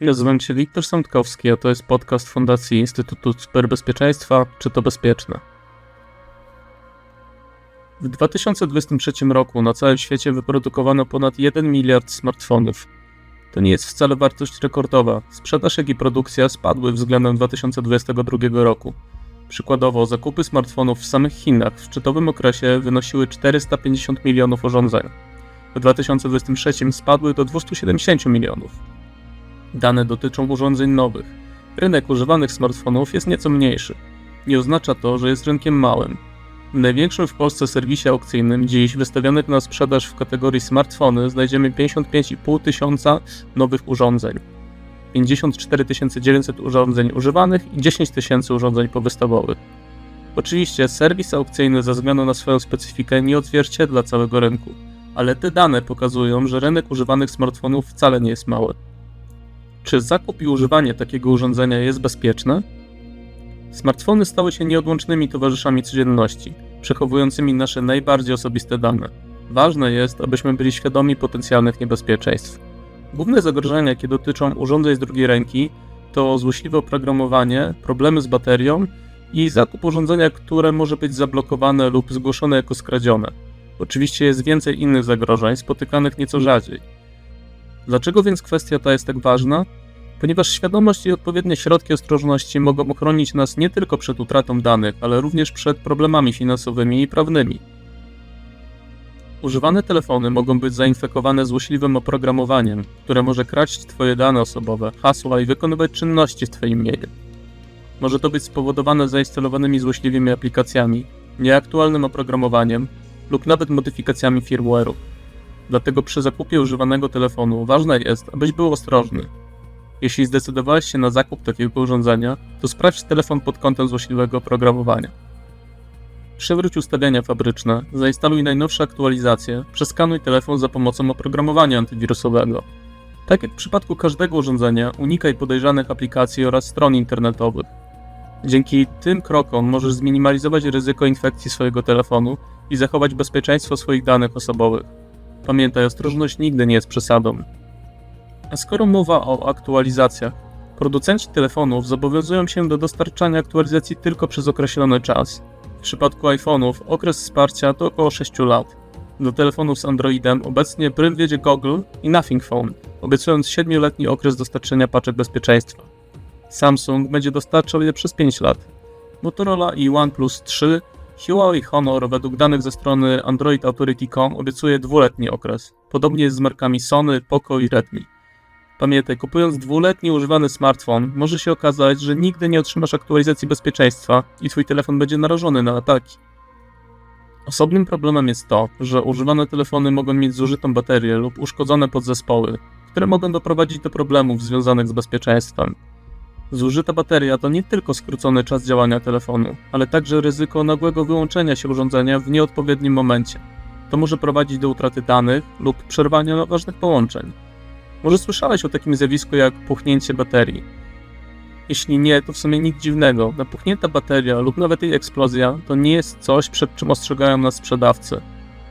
Nazywam się Wiktor Sądkowski, a to jest podcast Fundacji Instytutu Cyberbezpieczeństwa Czy to bezpieczne? W 2023 roku na całym świecie wyprodukowano ponad 1 miliard smartfonów. To nie jest wcale wartość rekordowa. Sprzedaż jak i produkcja spadły względem 2022 roku. Przykładowo, zakupy smartfonów w samych Chinach w szczytowym okresie wynosiły 450 milionów urządzeń. W 2023 spadły do 270 milionów. Dane dotyczą urządzeń nowych. Rynek używanych smartfonów jest nieco mniejszy. Nie oznacza to, że jest rynkiem małym. W największym w Polsce serwisie aukcyjnym dziś wystawionych na sprzedaż w kategorii smartfony znajdziemy 55,5 tysiąca nowych urządzeń, 54 900 urządzeń używanych i 10 tysięcy urządzeń powystawowych. Oczywiście serwis aukcyjny ze względu na swoją specyfikę nie odzwierciedla całego rynku, ale te dane pokazują, że rynek używanych smartfonów wcale nie jest mały. Czy zakup i używanie takiego urządzenia jest bezpieczne? Smartfony stały się nieodłącznymi towarzyszami codzienności, przechowującymi nasze najbardziej osobiste dane. Ważne jest, abyśmy byli świadomi potencjalnych niebezpieczeństw. Główne zagrożenia, jakie dotyczą urządzeń z drugiej ręki, to złośliwe oprogramowanie, problemy z baterią i zakup urządzenia, które może być zablokowane lub zgłoszone jako skradzione. Oczywiście jest więcej innych zagrożeń, spotykanych nieco rzadziej. Dlaczego więc kwestia ta jest tak ważna? Ponieważ świadomość i odpowiednie środki ostrożności mogą ochronić nas nie tylko przed utratą danych, ale również przed problemami finansowymi i prawnymi. Używane telefony mogą być zainfekowane złośliwym oprogramowaniem, które może kraść Twoje dane osobowe, hasła i wykonywać czynności w Twoim imieniu. Może to być spowodowane zainstalowanymi złośliwymi aplikacjami, nieaktualnym oprogramowaniem lub nawet modyfikacjami firmware'u. Dlatego przy zakupie używanego telefonu ważne jest, abyś był ostrożny. Jeśli zdecydowałeś się na zakup takiego urządzenia, to sprawdź telefon pod kątem złośliwego oprogramowania. Przywróć ustawienia fabryczne, zainstaluj najnowsze aktualizacje, przeskanuj telefon za pomocą oprogramowania antywirusowego. Tak jak w przypadku każdego urządzenia, unikaj podejrzanych aplikacji oraz stron internetowych. Dzięki tym krokom możesz zminimalizować ryzyko infekcji swojego telefonu i zachować bezpieczeństwo swoich danych osobowych. Pamiętaj, ostrożność nigdy nie jest przesadą. A skoro mowa o aktualizacjach, producenci telefonów zobowiązują się do dostarczania aktualizacji tylko przez określony czas. W przypadku iPhone'ów okres wsparcia to około 6 lat. Do telefonów z Androidem obecnie prym wiedzie Google i Nothing Phone, obiecując 7-letni okres dostarczenia paczek bezpieczeństwa. Samsung będzie dostarczał je przez 5 lat. Motorola i OnePlus 3 Huawei Honor według danych ze strony AndroidAuthority.com obiecuje dwuletni okres. Podobnie jest z markami Sony, Poco i Redmi. Pamiętaj, kupując dwuletni używany smartfon, może się okazać, że nigdy nie otrzymasz aktualizacji bezpieczeństwa i twój telefon będzie narażony na ataki. Osobnym problemem jest to, że używane telefony mogą mieć zużytą baterię lub uszkodzone podzespoły, które mogą doprowadzić do problemów związanych z bezpieczeństwem. Zużyta bateria to nie tylko skrócony czas działania telefonu, ale także ryzyko nagłego wyłączenia się urządzenia w nieodpowiednim momencie. To może prowadzić do utraty danych lub przerwania ważnych połączeń. Może słyszałeś o takim zjawisku jak puchnięcie baterii. Jeśli nie, to w sumie nic dziwnego. Napuchnięta bateria lub nawet jej eksplozja to nie jest coś, przed czym ostrzegają nas sprzedawcy.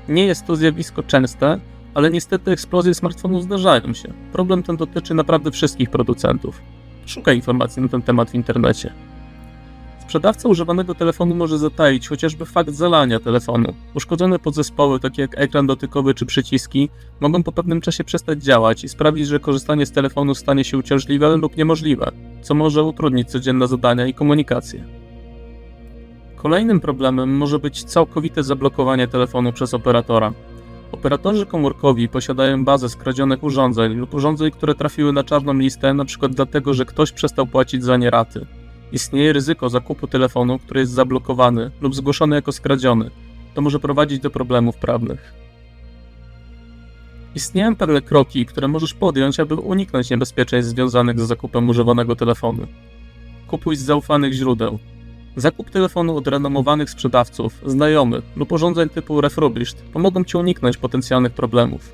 Nie jest to zjawisko częste, ale niestety eksplozje smartfonów zdarzają się. Problem ten dotyczy naprawdę wszystkich producentów. Szukaj informacji na ten temat w internecie. Sprzedawca używanego telefonu może zataić chociażby fakt zalania telefonu. Uszkodzone podzespoły, takie jak ekran dotykowy czy przyciski, mogą po pewnym czasie przestać działać i sprawić, że korzystanie z telefonu stanie się uciążliwe lub niemożliwe, co może utrudnić codzienne zadania i komunikację. Kolejnym problemem może być całkowite zablokowanie telefonu przez operatora. Operatorzy komórkowi posiadają bazę skradzionych urządzeń lub urządzeń, które trafiły na czarną listę, np. dlatego, że ktoś przestał płacić za nie raty. Istnieje ryzyko zakupu telefonu, który jest zablokowany lub zgłoszony jako skradziony. To może prowadzić do problemów prawnych. Istnieją pewne kroki, które możesz podjąć, aby uniknąć niebezpieczeństw związanych z zakupem używanego telefonu. Kupuj z zaufanych źródeł. Zakup telefonu od renomowanych sprzedawców, znajomych lub urządzeń typu refurbished pomogą Ci uniknąć potencjalnych problemów.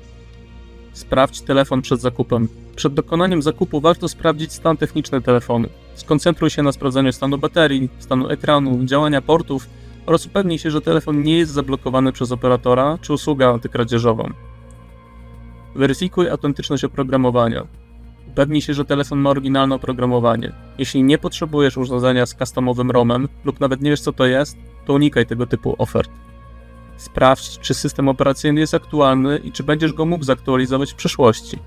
Sprawdź telefon przed zakupem. Przed dokonaniem zakupu warto sprawdzić stan techniczny telefonu. Skoncentruj się na sprawdzeniu stanu baterii, stanu ekranu, działania portów oraz upewnij się, że telefon nie jest zablokowany przez operatora czy usługę antykradzieżową. Weryfikuj autentyczność oprogramowania. Upewnij się, że telefon ma oryginalne oprogramowanie. Jeśli nie potrzebujesz urządzenia z customowym ROMem lub nawet nie wiesz co to jest, to unikaj tego typu ofert. Sprawdź, czy system operacyjny jest aktualny i czy będziesz go mógł zaktualizować w przyszłości.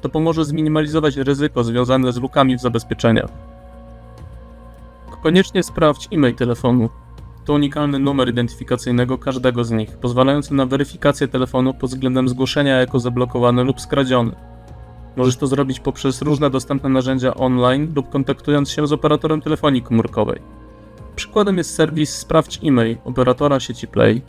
To pomoże zminimalizować ryzyko związane z lukami w zabezpieczeniach. Koniecznie sprawdź e-mail telefonu. To unikalny numer identyfikacyjnego każdego z nich, pozwalający na weryfikację telefonu pod względem zgłoszenia jako zablokowany lub skradziony. Możesz to zrobić poprzez różne dostępne narzędzia online lub kontaktując się z operatorem telefonii komórkowej. Przykładem jest serwis Sprawdź e-mail operatora sieci Play,